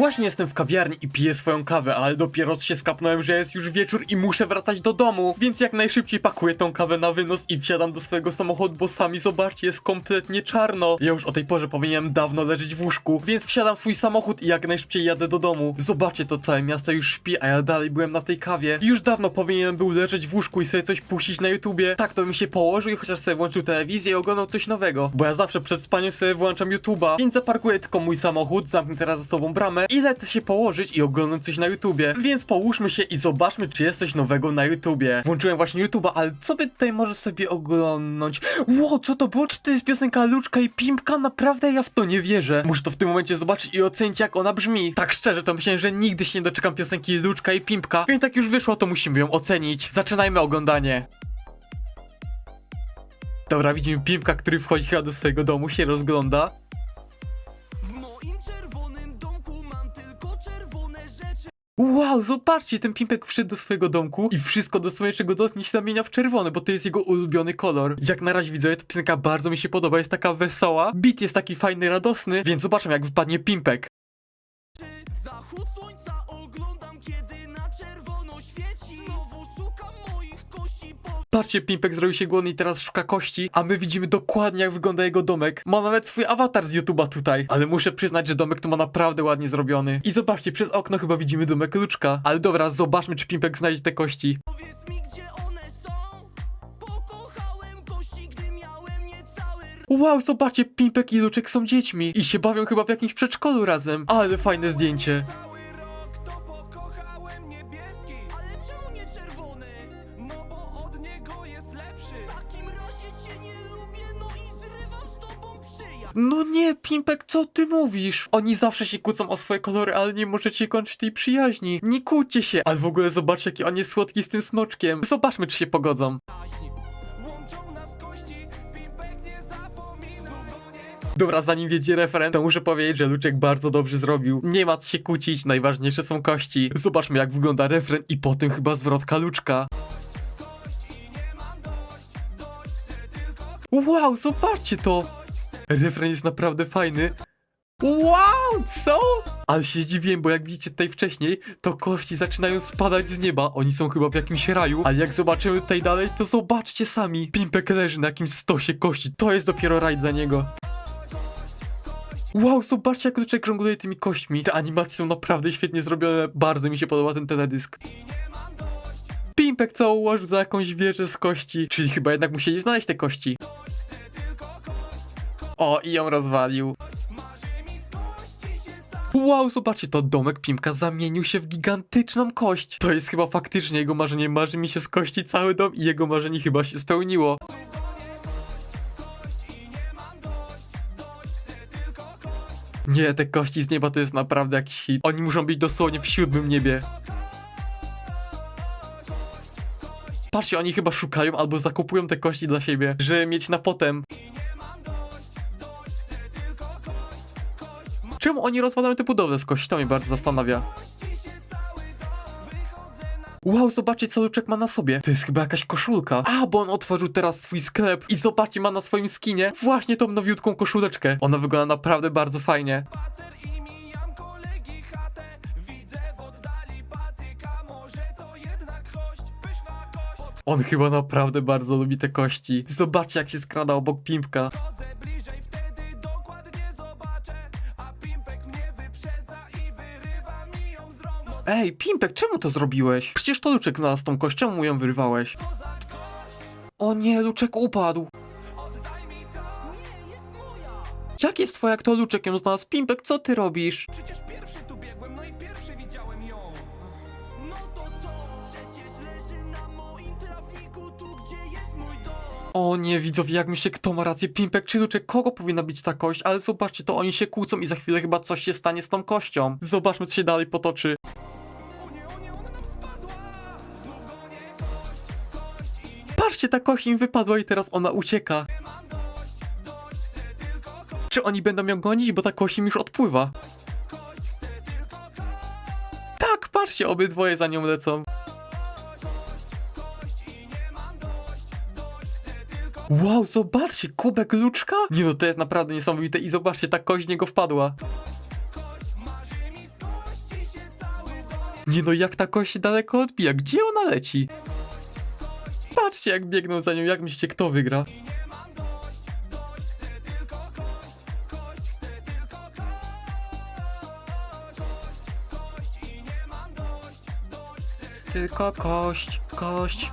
Właśnie jestem w kawiarni i piję swoją kawę, ale dopiero się skapnąłem, że jest już wieczór i muszę wracać do domu, więc jak najszybciej pakuję tą kawę na wynos i wsiadam do swojego samochodu, bo sami zobaczcie, jest kompletnie czarno. Ja już o tej porze powinienem dawno leżeć w łóżku, więc wsiadam w swój samochód i jak najszybciej jadę do domu. Zobaczcie, to całe miasto już śpi, a ja dalej byłem na tej kawie. I już dawno powinienem był leżeć w łóżku i sobie coś puścić na YouTubie. Tak, to bym się położył i chociaż sobie włączył telewizję i oglądał coś nowego, bo ja zawsze przed spaniem sobie włączam YouTube'a, więc zaparkuję tylko mój samochód, zamknę teraz za sobą bramę i lecę się położyć i oglądam coś na YouTubie. Więc połóżmy się i zobaczmy, czy jest coś nowego na YouTubie. Włączyłem właśnie YouTube'a, ale co by tutaj może sobie oglądnąć? Ło, co to było? Czy to jest piosenka Luczka i Pimpka? Naprawdę ja w to nie wierzę. Muszę to w tym momencie zobaczyć i ocenić, jak ona brzmi. Tak szczerze, to myślałem, że nigdy się nie doczekam piosenki Luczka i Pimpka, więc tak już wyszło, to musimy ją ocenić. Zaczynajmy oglądanie. Dobra, widzimy Pimpka, który wchodzi chyba do swojego domu, się rozgląda. Wow, zobaczcie, ten Pimpek wszedł do swojego domku i wszystko do słonecznego dotknięcia się zamienia w czerwony, bo to jest jego ulubiony kolor. Jak na razie widzę, to piosenka bardzo mi się podoba, jest taka wesoła, beat jest taki fajny, radosny, więc zobaczmy jak wypadnie Pimpek. Zachód słońca Patrzcie, Pimpek zrobił się głodny i teraz szuka kości, a my widzimy dokładnie jak wygląda jego domek. Ma nawet swój awatar z YouTube'a tutaj, ale muszę przyznać, że domek to ma naprawdę ładnie zrobiony. I zobaczcie, przez okno chyba widzimy domek Luczka. Ale dobra, zobaczmy czy Pimpek znajdzie te kości. Powiedz mi, gdzie one są. Pokochałem kości, gdy miałem niecały. Wow, zobaczcie, Pimpek i Luczek są dziećmi i się bawią chyba w jakimś przedszkolu razem. Ale fajne zdjęcie. No nie, Pimpek, co ty mówisz? Oni zawsze się kłócą o swoje kolory, ale nie możecie kończyć tej przyjaźni. Nie kłóćcie się. Ale w ogóle zobaczcie, jaki on jest słodki z tym smoczkiem. Zobaczmy, czy się pogodzą. Dobra, zanim wiedzie referent, to muszę powiedzieć, że Luczek bardzo dobrze zrobił. Nie ma co się kłócić, najważniejsze są kości. Zobaczmy, jak wygląda refren i potem chyba zwrotka Luczka. Wow, zobaczcie to! Refren jest naprawdę fajny. Wow, co? Ale się zdziwiłem, bo jak widzicie tutaj wcześniej, to kości zaczynają spadać z nieba. Oni są chyba w jakimś raju, ale jak zobaczymy tutaj dalej, to zobaczcie sami. Pimpek leży na jakimś stosie kości. To jest dopiero raj dla niego. Wow, zobaczcie jak Luczek żongluje tymi kośćmi. Te animacje są naprawdę świetnie zrobione. Bardzo mi się podoba ten teledysk. Pimpek co ułożył za jakąś wieżę z kości. Czyli chyba jednak musieli znaleźć te kości. O, i ją rozwalił. Wow, zobaczcie, to domek Pimpka zamienił się w gigantyczną kość. To jest chyba faktycznie jego marzenie. Marzy mi się z kości cały dom i jego marzenie chyba się spełniło. Nie, te kości z nieba to jest naprawdę jakiś hit. Oni muszą być dosłownie w siódmym niebie. Patrzcie, oni chyba szukają albo zakupują te kości dla siebie, żeby mieć na potem. Czemu oni rozwalają te budowle z kości? To mnie bardzo zastanawia. Wow, zobaczcie co Luczek ma na sobie. To jest chyba jakaś koszulka. A, bo on otworzył teraz swój sklep i zobaczcie, ma na swoim skinie właśnie tą nowiutką koszuleczkę. Ona wygląda naprawdę bardzo fajnie. On chyba naprawdę bardzo lubi te kości. Zobaczcie jak się skrada obok Pimpka. Ej, Pimpek, czemu to zrobiłeś? Przecież to Luczek znalazł tą kość, czemu mu ją wyrwałeś? O nie, Luczek upadł. Mi. Jak jest twoja, jak to Luczek ją znalazł? Pimpek, co ty robisz? Przecież pierwszy tu biegłem, no i pierwszy widziałem ją. No to co? Przecież leży na moim trawniku, tu gdzie jest mój dom. O nie, widzowie, jak myślę, kto ma rację, Pimpek czy Luczek, kogo powinna być ta kość? Ale zobaczcie, to oni się kłócą i za chwilę chyba coś się stanie z tą kością. Zobaczmy, co się dalej potoczy. Patrzcie, ta kość im wypadła i teraz ona ucieka. Czy oni będą ją gonić, bo ta kość im już odpływa? Tak, patrzcie, obydwoje za nią lecą. Wow, zobaczcie, kubek luczka? Nie no, to jest naprawdę niesamowite i zobaczcie, ta kość w niego wpadła. Nie no, jak ta kość się daleko odbija? Gdzie ona leci? Patrzcie, jak biegną za nią. Jak myślicie, kto wygra? Tylko kość, kość.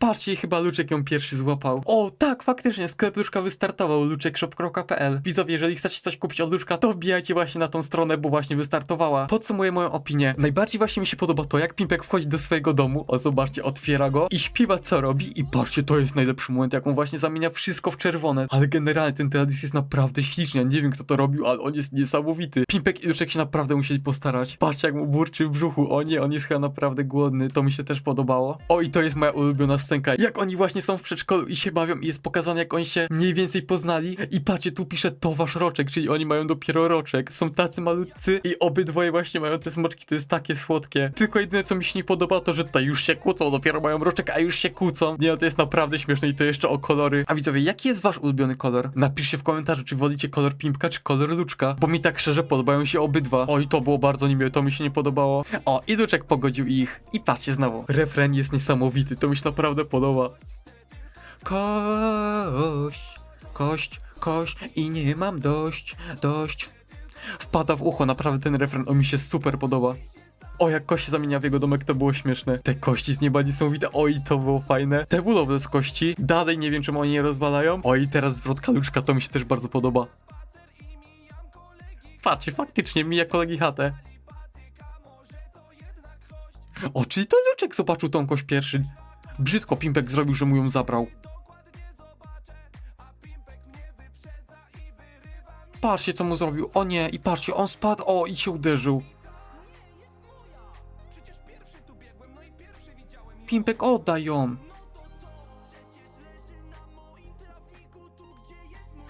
Patrzcie, chyba Luczek ją pierwszy złapał. O, tak, faktycznie, sklep Luczka wystartował, luczekshop.pl. Widzowie, jeżeli chcecie coś kupić od Luczka, to wbijajcie właśnie na tą stronę, bo właśnie wystartowała. Podsumuję moją opinię. Najbardziej właśnie mi się podoba to, jak Pimpek wchodzi do swojego domu, o zobaczcie, otwiera go i śpiewa co robi i patrzcie, to jest najlepszy moment, jak on właśnie zamienia wszystko w czerwone. Ale generalnie ten teledysk jest naprawdę śliczny, nie wiem kto to robił, ale on jest niesamowity. Pimpek i Luczek się naprawdę musieli postarać. Patrzcie, jak mu burczy w brzuchu, o nie, on jest chyba naprawdę głodny, to mi się też podobało. O, i to jest moja ulubiona scenka, jak oni właśnie są w przedszkolu i się bawią i jest pokazane, jak oni się mniej więcej poznali i patrzcie, tu pisze to wasz roczek, czyli oni mają dopiero roczek, są tacy malutcy i obydwoje właśnie mają te smoczki, to jest takie słodkie. Tylko jedyne, co mi się nie podoba, to, że tutaj już się kłócą, dopiero mają roczek, a już się kłócą. Nie no, to jest naprawdę śmieszne i to jeszcze o kolory. A widzowie, jaki jest wasz ulubiony kolor? Napiszcie w komentarzu, czy wolicie kolor Pimpka, czy kolor Luczka, bo mi tak szczerze podobają się obydwa. Oj, to było bardzo niemiłe, to mi się nie podobało. O, i Luczek pogodził ich. I patrzcie znowu, refren jest niesamowity, to mi się naprawdę podoba. Kość, kość, kość i nie mam dość, dość. Wpada w ucho, naprawdę ten refren, on mi się super podoba. O, jak kość się zamienia w jego domek, to było śmieszne. Te kości z nieba niesamowite, oj, to było fajne. Te budowle z kości, dalej nie wiem, czemu oni je rozwalają. Oj, teraz zwrot kaluczka, to mi się też bardzo podoba. Patrzcie, faktycznie mija kolegi chatę. O, czyli to Luczek zobaczył tą kość pierwszy. Brzydko Pimpek zrobił, że mu ją zabrał. Patrzcie, co mu zrobił. O nie, i patrzcie, on spadł, o, i się uderzył. Pimpek, oddaj ją.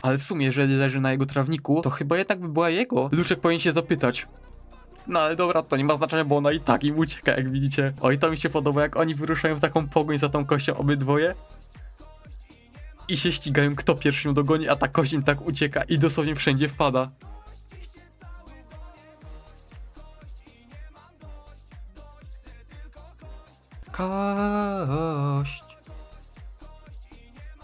Ale w sumie, jeżeli leży na jego trawniku, to chyba jednak by była jego. Luczek powinien się zapytać. No ale dobra, to nie ma znaczenia, bo ona i tak im ucieka, jak widzicie. Oj, to mi się podoba, jak oni wyruszają w taką pogoń za tą kością obydwoje. I się ścigają, kto pierwszy ją dogoni, a ta kość im tak ucieka i dosłownie wszędzie wpada. Kość.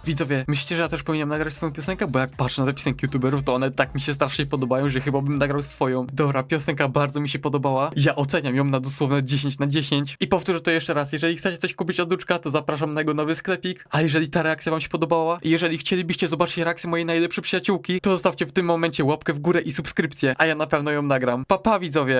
Widzowie, myślicie, że ja też powinienem nagrać swoją piosenkę? Bo jak patrzę na te piosenki youtuberów, to one tak mi się strasznie podobają, że chyba bym nagrał swoją. Dobra, piosenka bardzo mi się podobała. Ja oceniam ją na dosłowne 10 na 10. I powtórzę to jeszcze raz, jeżeli chcecie coś kupić od Duczka, to zapraszam na jego nowy sklepik. A jeżeli ta reakcja wam się podobała i jeżeli chcielibyście zobaczyć reakcję mojej najlepszej przyjaciółki, to zostawcie w tym momencie łapkę w górę i subskrypcję, a ja na pewno ją nagram. Pa, pa widzowie!